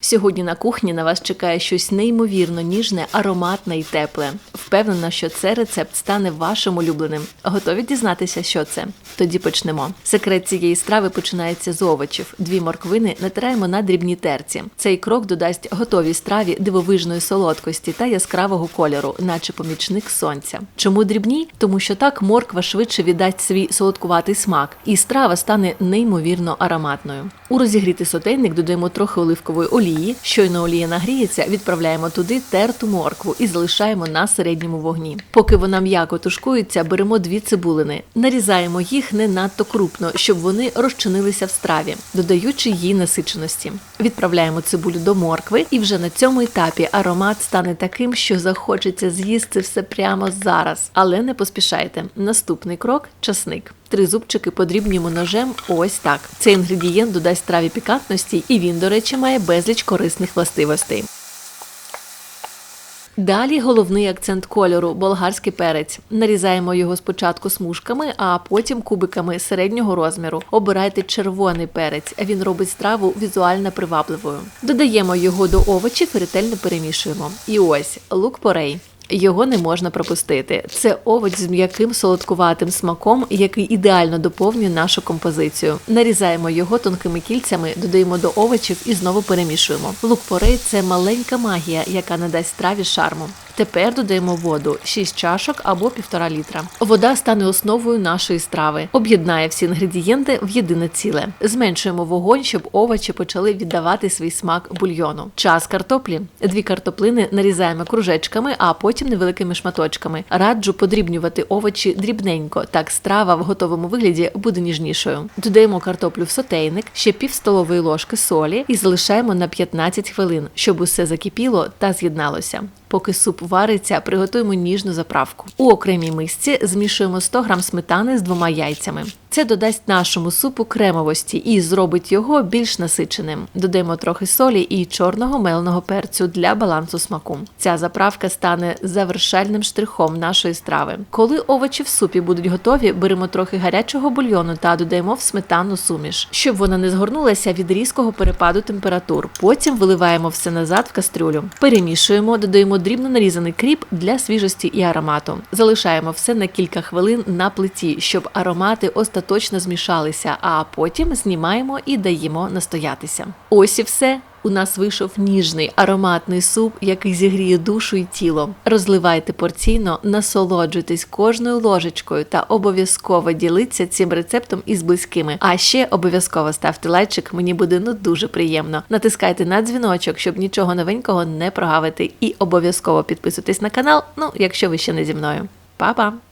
Сьогодні на кухні на вас чекає щось неймовірно ніжне, ароматне і тепле. Впевнена, що це рецепт стане вашим улюбленим. Готові дізнатися, що це? Тоді почнемо. Секрет цієї страви починається з овочів. Дві морквини натираємо на дрібній терці. Цей крок додасть готовій страві дивовижної солодкості та яскравого кольору, наче помічник сонця. Чому дрібні? Тому що так морква швидше віддасть свій солодкуватий смак, і страва стане неймовірно ароматною. У розігрітий сотейник додаємо трохи оливкової олії. Щойно олія нагріється, відправляємо туди терту моркву і залишаємо на середньому вогні. Поки вона м'яко тушкується, беремо дві цибулини, нарізаємо їх не надто крупно, щоб вони розчинилися в страві, додаючи їй насиченості. Відправляємо цибулю до моркви, і вже на цьому етапі аромат стане таким, що захочеться з'їсти все прямо зараз. Але не поспішайте. Наступний крок часник. Три зубчики подрібнюємо ножем ось так. Цей інгредієнт додасть страві пікантності, і він, до речі, має безліч корисних властивостей. Далі головний акцент кольору болгарський перець. Нарізаємо його спочатку смужками, а потім кубиками середнього розміру. Обирайте червоний перець. Він робить страву візуально привабливою. Додаємо його до овочів і ретельно перемішуємо. І ось лук порей. Його не можна пропустити. Це овоч з м'яким солодкуватим смаком, який ідеально доповнює нашу композицію. Нарізаємо його тонкими кільцями, додаємо до овочів і знову перемішуємо. Лук порей це маленька магія, яка надасть страві шарму. Тепер додаємо воду 6 чашок або 1,5 літра. Вода стане основою нашої страви, об'єднає всі інгредієнти в єдине ціле. Зменшуємо вогонь, щоб овочі почали віддавати свій смак бульйону. Час картоплі. Дві картоплини нарізаємо кружечками, а потім невеликими шматочками. Раджу подрібнювати овочі дрібненько. Так страва в готовому вигляді буде ніжнішою. Додаємо картоплю в сотейник, ще пів столової ложки солі і залишаємо на 15 хвилин, щоб усе закипіло та з'єдналося. Поки суп вариться, приготуємо ніжну заправку. У окремій мисці змішуємо 100 г сметани з двома яйцями. Це додасть нашому супу кремовості і зробить його більш насиченим. Додаємо трохи солі і чорного меленого перцю для балансу смаку. Ця заправка стане завершальним штрихом нашої страви. Коли овочі в супі будуть готові, беремо трохи гарячого бульйону та додаємо в сметану суміш, щоб вона не згорнулася від різкого перепаду температур. Потім виливаємо все назад в кастрюлю. Перемішуємо, додаємо дрібно нарізаний кріп для свіжості і аромату. Залишаємо все на кілька хвилин на плиті, щоб аромати остаточно змішалися, а потім знімаємо і даємо настоятися. Ось і все. У нас вийшов ніжний ароматний суп, який зігріє душу і тіло. Розливайте порційно, насолоджуйтесь кожною ложечкою та обов'язково діліться цим рецептом із близькими. А ще обов'язково ставте лайчик, мені буде ну дуже приємно. Натискайте на дзвіночок, щоб нічого новенького не прогавити, і обов'язково підписуйтесь на канал. Ну, якщо ви ще не зі мною. Па-па!